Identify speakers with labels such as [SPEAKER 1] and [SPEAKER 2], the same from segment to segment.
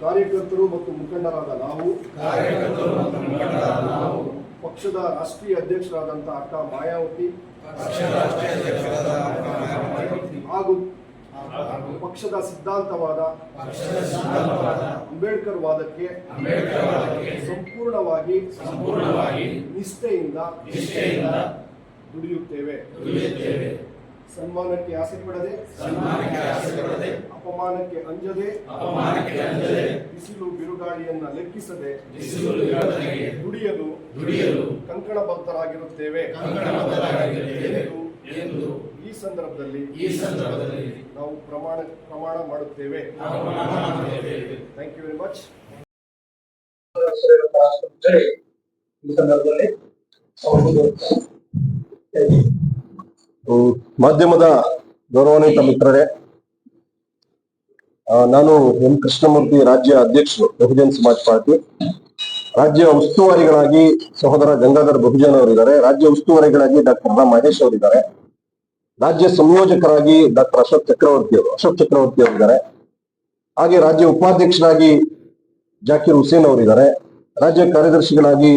[SPEAKER 1] ಕಾರ್ಯಕರ್ತರು ಮತ್ತು ಮುಖಂಡರಾದ ನಾವು ಪಕ್ಷದ ರಾಷ್ಟ್ರೀಯ ಅಧ್ಯಕ್ಷರಾದಂತಹ ಅಕ್ಕ ಮಾಯಾವತಿ ಹಾಗೂ ಪಕ್ಷದ ಸಿದ್ಧಾಂತವಾದ ಅಂಬೇಡ್ಕರ್ ವಾದಕ್ಕೆ ಸಂಪೂರ್ಣವಾಗಿ
[SPEAKER 2] ಸಂಪೂರ್ಣವಾಗಿ
[SPEAKER 1] ನಿಷ್ಠೆಯಿಂದ
[SPEAKER 2] ನಿಷ್ಠೆಯಿಂದ
[SPEAKER 1] ದುಡಿಯುತ್ತೇವೆ.
[SPEAKER 2] ದುಡಿಯುತ್ತೇವೆ.
[SPEAKER 1] ಸನ್ಮಾನಕ್ಕೆ ಆಸೆ ಪಡದೆ
[SPEAKER 2] ಸನ್ಮಾನಕ್ಕೆ ಆಸೆಪಡದೆ
[SPEAKER 1] ಅಪಮಾನಕ್ಕೆ ಅಂಜದೆ
[SPEAKER 2] ಅಪಮಾನಕ್ಕೆ ಅಂಜದೆ
[SPEAKER 1] ಬಿಸಿಲು ಬಿರುಗಾಳಿಯನ್ನ ಲೆಕ್ಕಿಸದೆ
[SPEAKER 2] ಬಿಸಿಲು
[SPEAKER 1] ದುಡಿಯಲು
[SPEAKER 2] ದುಡಿಯಲು
[SPEAKER 1] ಕಂಕಣಬದ್ಧರಾಗಿರುತ್ತೇವೆ
[SPEAKER 2] ಕಂಕಣಬದ್ಧರಾಗಿರುತ್ತೇವೆ
[SPEAKER 1] ಎಂದು
[SPEAKER 2] ಎಂದು
[SPEAKER 1] ಈ ಸಂದರ್ಭದಲ್ಲಿ
[SPEAKER 2] ಈ ಸಂದರ್ಭದಲ್ಲಿ
[SPEAKER 1] ನಾವು ಪ್ರಮಾಣ ಪ್ರಮಾಣ ಮಾಡುತ್ತೇವೆ. ಥ್ಯಾಂಕ್ ಯು ವೆರಿ ಮಚ್
[SPEAKER 3] ಈ ಸಂದರ್ಭದಲ್ಲಿ
[SPEAKER 1] ಮಾಧ್ಯಮದ ಗೌರವಾನ್ವಿತ ಮಿತ್ರರೇ ನಾನು ಎಂ. ಕೃಷ್ಣಮೂರ್ತಿ ರಾಜ್ಯ ಅಧ್ಯಕ್ಷರು ಬಹುಜನ್ ಸಮಾಜ್ ಪಾರ್ಟಿ. ರಾಜ್ಯ ಉಸ್ತುವಾರಿಗಳಾಗಿ ಸಹೋದರ ಗಂಗಾಧರ್ ಬಹುಜನ್ ಅವರಿದ್ದಾರೆ. ರಾಜ್ಯ ಉಸ್ತುವಾರಿಗಳಾಗಿ ಡಾಕ್ಟರ್ ರಾ ಮಹೇಶ್ ಅವರಿದ್ದಾರೆ. ರಾಜ್ಯ ಸಂಯೋಜಕರಾಗಿ ಡಾಕ್ಟರ್ ಅಶೋಕ್ ಚಕ್ರವರ್ತಿ ಅವರು ಅಶೋಕ್ ಚಕ್ರವರ್ತಿ ಅವರಿದ್ದಾರೆ. ಹಾಗೆ ರಾಜ್ಯ ಉಪಾಧ್ಯಕ್ಷರಾಗಿ ಜಾಕಿರ್ ಹುಸೇನ್ ಅವರಿದ್ದಾರೆ. ರಾಜ್ಯ ಕಾರ್ಯದರ್ಶಿಗಳಾಗಿ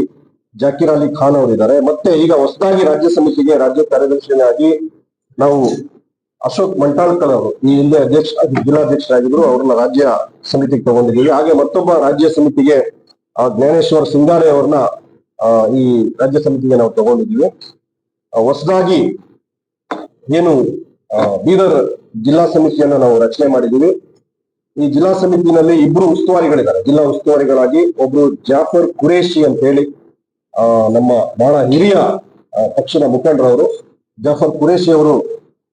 [SPEAKER 1] ಜಾಕಿರ್ ಅಲಿ ಖಾನ್ ಅವರಿದ್ದಾರೆ. ಮತ್ತೆ ಈಗ ಹೊಸದಾಗಿ ರಾಜ್ಯ ಸಮಿತಿಗೆ ರಾಜ್ಯ ಕಾರ್ಯದರ್ಶಿಯಾಗಿ ನಾವು ಅಶೋಕ್ ಮಂಟಾಳ್ಕರ್ ಅವರು ಈ ಹಿಂದೆ ಅಧ್ಯಕ್ಷ ಜಿಲ್ಲಾಧ್ಯಕ್ಷರಾಗಿದ್ರು ಅವ್ರನ್ನ ರಾಜ್ಯ ಸಮಿತಿಗೆ ತಗೊಂಡಿದ್ದೀವಿ. ಹಾಗೆ ಮತ್ತೊಬ್ಬ ರಾಜ್ಯ ಸಮಿತಿಗೆ ಆ, ಜ್ಞಾನೇಶ್ವರ್ ಸಿಂಗಾರೆ ಅವ್ರನ್ನ ಈ ರಾಜ್ಯ ಸಮಿತಿಗೆ ನಾವು ತಗೊಂಡಿದ್ದೀವಿ. ಹೊಸದಾಗಿ ಏನು ಬೀದರ್ ಜಿಲ್ಲಾ ಸಮಿತಿಯನ್ನ ನಾವು ರಚನೆ ಮಾಡಿದ್ದೀವಿ. ಈ ಜಿಲ್ಲಾ ಸಮಿತಿನಲ್ಲಿ ಇಬ್ರು ಉಸ್ತುವಾರಿಗಳಿದ್ದಾರೆ. ಜಿಲ್ಲಾ ಉಸ್ತುವಾರಿಗಳಾಗಿ ಒಬ್ರು ಜಾಫರ್ ಕುರೇಶಿ ಅಂತ ಹೇಳಿ ನಮ್ಮ ಬಹಳ ಹಿರಿಯ ಪಕ್ಷದ ಮುಖಂಡರವರು, ಜಾಫರ್ ಕುರೇಶಿ ಅವರು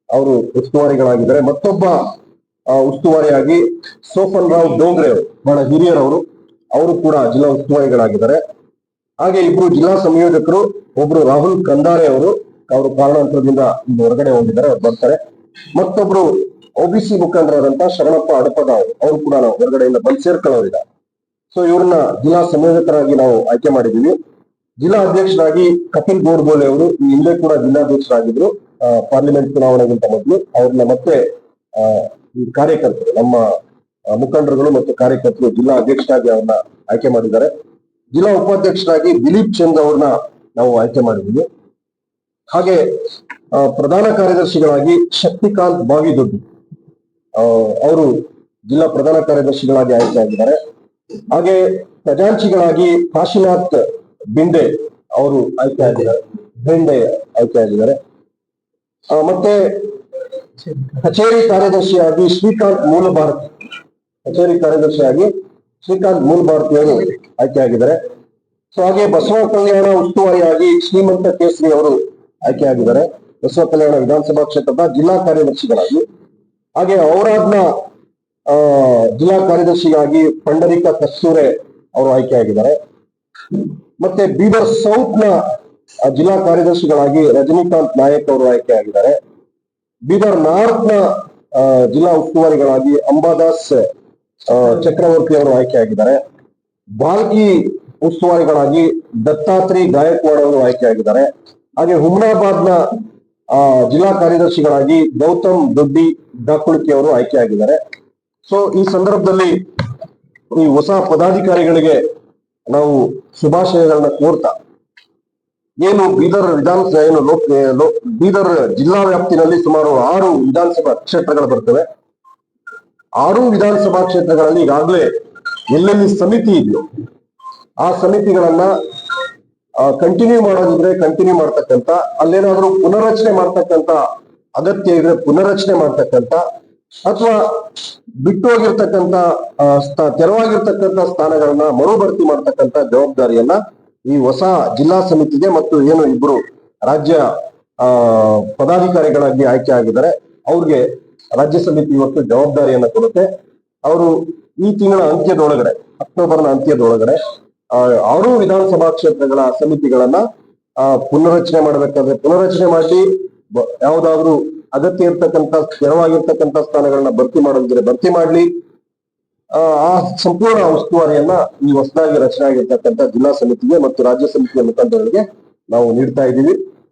[SPEAKER 1] ಅವರು ಉಸ್ತುವಾರಿಗಳಾಗಿದ್ದಾರೆ. ಮತ್ತೊಬ್ಬ ಉಸ್ತುವಾರಿಯಾಗಿ ಸೋಫನ್ ರಾವ್ ಡೋಂಗ್ರೆ ಅವರು, ಬಹಳ ಹಿರಿಯರವರು, ಅವರು ಕೂಡ ಜಿಲ್ಲಾ ಉಸ್ತುವಾರಿಗಳಾಗಿದ್ದಾರೆ. ಹಾಗೆ ಇಬ್ರು ಜಿಲ್ಲಾ ಸಂಯೋಜಕರು, ಒಬ್ರು ರಾಹುಲ್ ಕಂದಾರೆ ಅವರು ಅವರು ಕಾರಣಾಂತರದಿಂದ ಹೊರಗಡೆ ಹೋಗಿದ್ದಾರೆ, ಅವ್ರು ಬರ್ತಾರೆ. ಮತ್ತೊಬ್ರು ಒಬಿಸಿ ಮುಖಂಡರಾದಂತ ಶರಣಪ್ಪ ಅಡಪದ ಅವರು ಕೂಡ ನಾವು ಹೊರಗಡೆಯಿಂದ ಬಂದು ಸೇರ್ಕೊಳ್ಳೋರಿದ್ದಾರೆ. ಸೊ ಇವ್ರನ್ನ ಜಿಲ್ಲಾ ಸಂಯೋಜಕರಾಗಿ ನಾವು ಆಯ್ಕೆ ಮಾಡಿದೀವಿ ಜಿಲ್ಲಾ ಅಧ್ಯಕ್ಷರಾಗಿ ಕಪಿಲ್ ಗೋರ್ಗೋಲೆ ಅವರು ಈ ಹಿಂದೆ ಕೂಡ ಜಿಲ್ಲಾಧ್ಯಕ್ಷರಾಗಿದ್ರು. ಪಾರ್ಲಿಮೆಂಟ್ ಚುನಾವಣೆಗಿಂತ ಮೊದಲು ಅವ್ರನ್ನ ಮತ್ತೆ ಈ ಕಾರ್ಯಕರ್ತರು, ನಮ್ಮ ಮುಖಂಡರುಗಳು ಮತ್ತು ಕಾರ್ಯಕರ್ತರು ಜಿಲ್ಲಾ ಅಧ್ಯಕ್ಷರಾಗಿ ಅವ್ರನ್ನ ಆಯ್ಕೆ ಮಾಡಿದ್ದಾರೆ. ಜಿಲ್ಲಾ ಉಪಾಧ್ಯಕ್ಷರಾಗಿ ದಿಲೀಪ್ ಚಂದ್ ಅವ್ರನ್ನ ನಾವು ಆಯ್ಕೆ ಮಾಡಿದ್ದೀವಿ ಹಾಗೆ ಪ್ರಧಾನ ಕಾರ್ಯದರ್ಶಿಗಳಾಗಿ ಶಕ್ತಿಕಾಂತ್ ಬಾವಿದೊಡ್ಡಿ ಅವರು ಜಿಲ್ಲಾ ಪ್ರಧಾನ ಕಾರ್ಯದರ್ಶಿಗಳಾಗಿ ಆಯ್ಕೆ ಆಗಿದ್ದಾರೆ. ಹಾಗೆ ಖಜಾಂಚಿಗಳಾಗಿ ಕಾಶಿನಾಥ್ ಬಿಂಡೆ ಅವರು ಆಯ್ಕೆ ಆಗಿದ್ದಾರೆ. ಬಿಂಡೆ ಆಯ್ಕೆ ಆಗಿದ್ದಾರೆ. ಮತ್ತೆ ಕಚೇರಿ ಕಾರ್ಯದರ್ಶಿಯಾಗಿ ಶ್ರೀಕಾಂತ್ ಮೂಲ ಭಾರತಿ ಕಚೇರಿ ಕಾರ್ಯದರ್ಶಿಯಾಗಿ ಶ್ರೀಕಾಂತ್ ಮೂಲ ಭಾರತಿ ಅವರು ಆಯ್ಕೆ ಆಗಿದ್ದಾರೆ. ಸೊ ಹಾಗೆ ಬಸವ ಕಲ್ಯಾಣ ಉಸ್ತುವಾರಿಯಾಗಿ ಶ್ರೀಮಂತ ಕೇಸರಿ ಅವರು ಆಯ್ಕೆ ಆಗಿದ್ದಾರೆ. ಬಸವ ಕಲ್ಯಾಣ ವಿಧಾನಸಭಾ ಕ್ಷೇತ್ರದ ಜಿಲ್ಲಾ ಕಾರ್ಯದರ್ಶಿಗಳಾಗಿ. ಹಾಗೆ ಔರಾದ್ನ ಜಿಲ್ಲಾ ಕಾರ್ಯದರ್ಶಿಯಾಗಿ ಪಂಡರಿಕ ಕಸ್ತೂರೆ ಅವರು ಆಯ್ಕೆ ಆಗಿದ್ದಾರೆ. ಮತ್ತೆ ಬೀದರ್ ಸೌತ್ನ ಜಿಲ್ಲಾ ಕಾರ್ಯದರ್ಶಿಗಳಾಗಿ ರಜನಿಕಾಂತ್ ನಾಯಕ್ ಅವರು ಆಯ್ಕೆ ಆಗಿದ್ದಾರೆ. ಬೀದರ್ ನಾರ್ತ್ನ ಜಿಲ್ಲಾ ಉಸ್ತುವಾರಿಗಳಾಗಿ ಅಂಬಾದಾಸ್ ಚಕ್ರವರ್ತಿ ಅವರು ಆಯ್ಕೆ ಆಗಿದ್ದಾರೆ. ಬಾಲ್ಕಿ ಉಸ್ತುವಾರಿಗಳಾಗಿ ದತ್ತಾತ್ರಿ ಗಾಯಕ್ವಾಡ್ ಅವರು ಆಯ್ಕೆ ಆಗಿದ್ದಾರೆ. ಹಾಗೆ ಹುಮ್ನಾಬಾದ್ನ ಜಿಲ್ಲಾ ಕಾರ್ಯದರ್ಶಿಗಳಾಗಿ ಗೌತಮ್ ದೊಡ್ಡಿ ಡಾಕುಳಿಕೆ ಅವರು ಆಯ್ಕೆ ಆಗಿದ್ದಾರೆ. ಸೊ ಈ ಸಂದರ್ಭದಲ್ಲಿ ಈ ಹೊಸ ಪದಾಧಿಕಾರಿಗಳಿಗೆ ನಾವು ಶುಭಾಶಯಗಳನ್ನ ಕೋರ್ತಾ, ಏನು ಬೀದರ್ ವಿಧಾನಸಭೆ, ಏನು ಲೋಕ ಬೀದರ್ ಜಿಲ್ಲಾ ವ್ಯಾಪ್ತಿನಲ್ಲಿ ಸುಮಾರು ಆರು ವಿಧಾನಸಭಾ ಕ್ಷೇತ್ರಗಳು ಬರ್ತವೆ. ಆರು ವಿಧಾನಸಭಾ ಕ್ಷೇತ್ರಗಳಲ್ಲಿ ಈಗಾಗಲೇ ಎಲ್ಲೆಲ್ಲಿ ಸಮಿತಿ ಇದೆಯೋ, ಆ ಸಮಿತಿಗಳನ್ನ ಕಂಟಿನ್ಯೂ ಮಾಡೋದಿದ್ರೆ ಕಂಟಿನ್ಯೂ ಮಾಡ್ತಕ್ಕಂಥ, ಅಲ್ಲೇನಾದ್ರೂ ಪುನರ್ರಚನೆ ಮಾಡ್ತಕ್ಕಂಥ ಅಗತ್ಯ ಇದ್ರೆ ಪುನರ್ರಚನೆ ಮಾಡ್ತಕ್ಕಂತ ಅಥವಾ ಬಿಟ್ಟು ಹೋಗಿರ್ತಕ್ಕಂತ ತೆರವಾಗಿರ್ತಕ್ಕಂತ ಸ್ಥಾನಗಳನ್ನ ಮರುಭರ್ತಿ ಮಾಡ್ತಕ್ಕಂತ ಜವಾಬ್ದಾರಿಯನ್ನ ಈ ಹೊಸ ಜಿಲ್ಲಾ ಸಮಿತಿಗೆ ಮತ್ತು ಏನು ಇಬ್ರು ರಾಜ್ಯ, ಆ, ಪದಾಧಿಕಾರಿಗಳಾಗಿ ಆಯ್ಕೆ ಆಗಿದ್ದಾರೆ, ಅವ್ರಿಗೆ ರಾಜ್ಯ ಸಮಿತಿ ಇವತ್ತು ಜವಾಬ್ದಾರಿಯನ್ನ ಕೊಡುತ್ತೆ. ಅವರು ಈ ತಿಂಗಳ ಅಂತ್ಯದೊಳಗಡೆ, ಅಕ್ಟೋಬರ್ನ ಅಂತ್ಯದೊಳಗಡೆ ಅವರು ವಿಧಾನಸಭಾ ಕ್ಷೇತ್ರಗಳ ಸಮಿತಿಗಳನ್ನ ಪುನರ್ರಚನೆ ಮಾಡಬೇಕಾದ್ರೆ ಪುನರ್ರಚನೆ ಮಾಡಿ ಯಾವ್ದಾದ್ರು ಅಗತ್ಯ ಇರ್ತಕ್ಕಂತ ಸ್ಥಿರವಾಗಿರ್ತಕ್ಕಂಥ ಸ್ಥಾನಗಳನ್ನ ಭರ್ತಿ ಮಾಡೋದಿದ್ರೆ ಭರ್ತಿ ಮಾಡ್ಲಿ. ಆ ಆ ಸಂಪೂರ್ಣ ಉಸ್ತುವಾರಿಯನ್ನ ಈ ಹೊಸದಾಗಿ ರಚನೆ ಆಗಿರ್ತಕ್ಕಂಥ ಜಿಲ್ಲಾ ಸಮಿತಿಗೆ ಮತ್ತು ರಾಜ್ಯ ಸಮಿತಿಯ ಮುಖಂಡರಿಗೆ ನಾವು ನೀಡ್ತಾ ಇದ್ದೀವಿ.